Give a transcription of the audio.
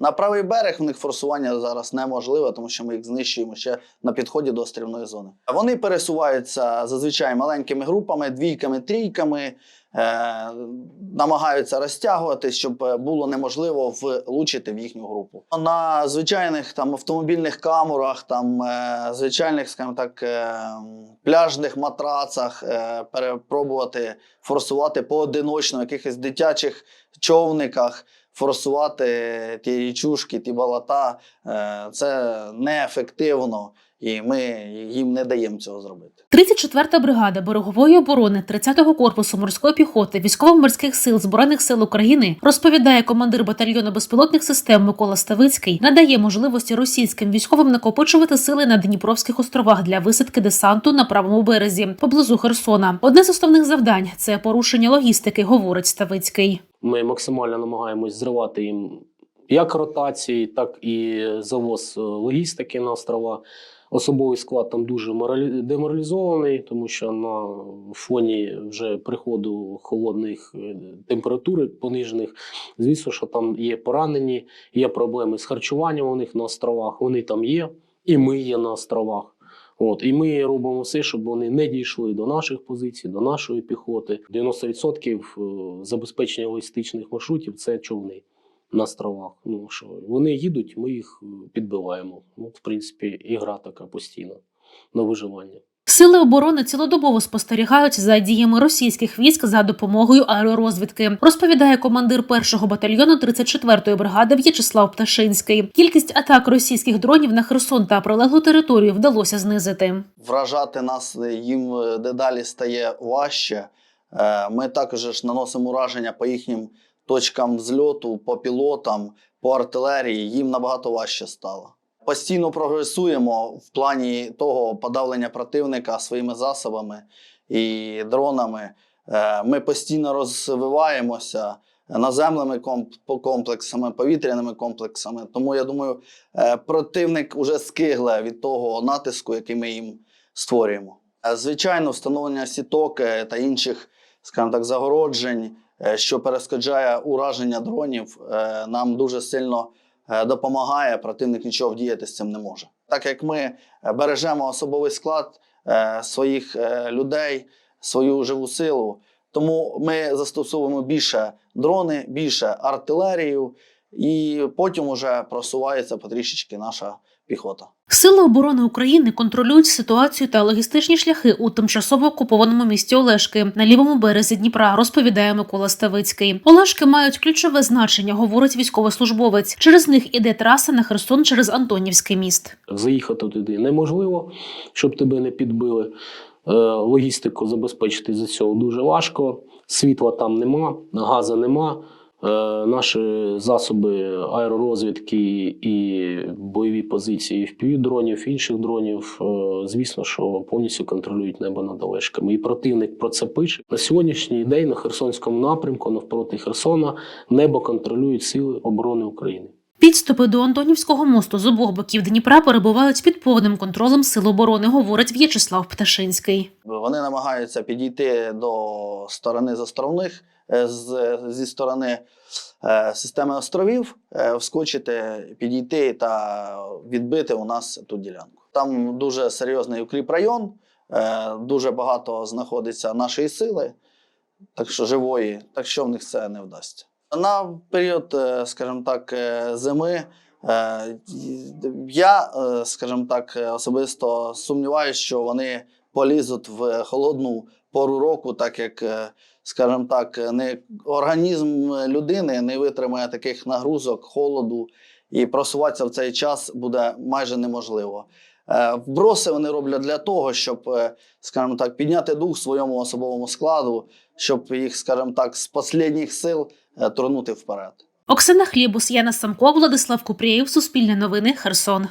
На правий берег в них форсування зараз неможливе, тому що ми їх знищуємо ще на підході до острівної зони. Вони пересуваються зазвичай маленькими групами, двійками, трійками, е, намагаються розтягувати, щоб е, було неможливо влучити в їхню групу. На звичайних там автомобільних камерах, там е, звичайних, скажімо так, е, пляжних матрацах е, перепробувати форсувати поодиночно якихось дитячих човниках, форсувати ті річушки, ті болота. Е, це неефективно, і ми їм не даємо цього зробити. 34-та бригада берегової оборони 30-го корпусу морської піхоти військово-морських сил збройних сил України розповідає командир батальйону безпілотних систем Микола Ставицький, надає можливості російським військовим накопичувати сили на Дніпровських островах для висадки десанту на правому березі поблизу Херсона. Одне з основних завдань це порушення логістики, говорить Ставицький. Ми максимально намагаємось зривати їм як ротації, так і завоз е, логістики на острова. Особовий склад там дуже моралі- деморалізований, тому що на фоні вже приходу холодних е, температур понижених, звісно, що там є поранені, є проблеми з харчуванням у них на островах. Вони там є, і ми є на островах. От, і ми робимо все, щоб вони не дійшли до наших позицій, до нашої піхоти. 90% е, забезпечення логістичних маршрутів це човни на стравах. Ну що вони їдуть, ми їх е, підбиваємо. Ну, в принципі, ігра така постійна на виживання. Сили оборони цілодобово спостерігають за діями російських військ за допомогою аеророзвідки, розповідає командир першого батальйону 34-ї бригади В'ячеслав Пташинський. Кількість атак російських дронів на Херсон та прилеглу територію вдалося знизити. Вражати нас їм е, дедалі стає важче. Е, Ми також наносимо ураження по їхнім точкам взльоту, по пілотам, по артилерії. Їм набагато важче стало. Постійно прогресуємо в плані того подавлення противника своїми засобами і дронами. Е, Ми постійно розвиваємося наземними комп- комплексами, повітряними комплексами. Тому я думаю, е, противник уже скигле від того натиску, який ми їм створюємо. Е, Звичайно, встановлення сіток та інших, скажімо так, загороджень, що перешкоджає ураження дронів, нам дуже сильно допомагає. Противник нічого вдіяти з цим не може. Так як ми е, бережемо особовий склад е, своїх е, людей, свою живу силу, тому ми застосовуємо більше дрони, більше артилерію, і потім уже просувається потрішечки наша піхота. Сили оборони України контролюють ситуацію та логістичні шляхи у тимчасово окупованому місті Олешки на лівому березі Дніпра, розповідає Микола Ставицький. Олешки мають ключове значення, говорить військовослужбовець. Через них іде траса на Херсон через Антонівський міст. Заїхати туди неможливо, щоб тебе не підбили. Е, Логістику забезпечити за цього дуже важко. Світла там нема, газу нема. Е, Наші засоби аеророзвідки і бойові позиції впівдронів, інших дронів, е, звісно, що повністю контролюють небо над Олешками. І противник про це пише. На сьогоднішній день на Херсонському напрямку, навпроти Херсона, небо контролюють сили оборони України. Підступи до Антонівського мосту з обох боків Дніпра перебувають під повним контролем сил оборони, говорить В'ячеслав Пташинський. Вони намагаються підійти до сторони застровних е, з, зі сторони е, системи островів, е, вскочити, підійти та відбити у нас ту ділянку. Там дуже серйозний укріп район, е, дуже багато знаходиться нашої сили, так що живої, так що в них це не вдасться. На період, е, скажімо так, е, зими. е, Я, скажімо так, особисто сумніваюся, що вони полізуть в холодну пору року, так як, скажімо так, не, організм людини не витримає таких нагрузок, холоду, і просуватися в цей час буде майже неможливо. Е, Вброси вони роблять для того, щоб, е, скажімо так, підняти дух своєму особовому складу, щоб їх, скажімо так, з останніх сил е, турнути вперед. Оксана Хлібус, Яна Самко, Владислав Купрієв, Суспільне новини, Херсон.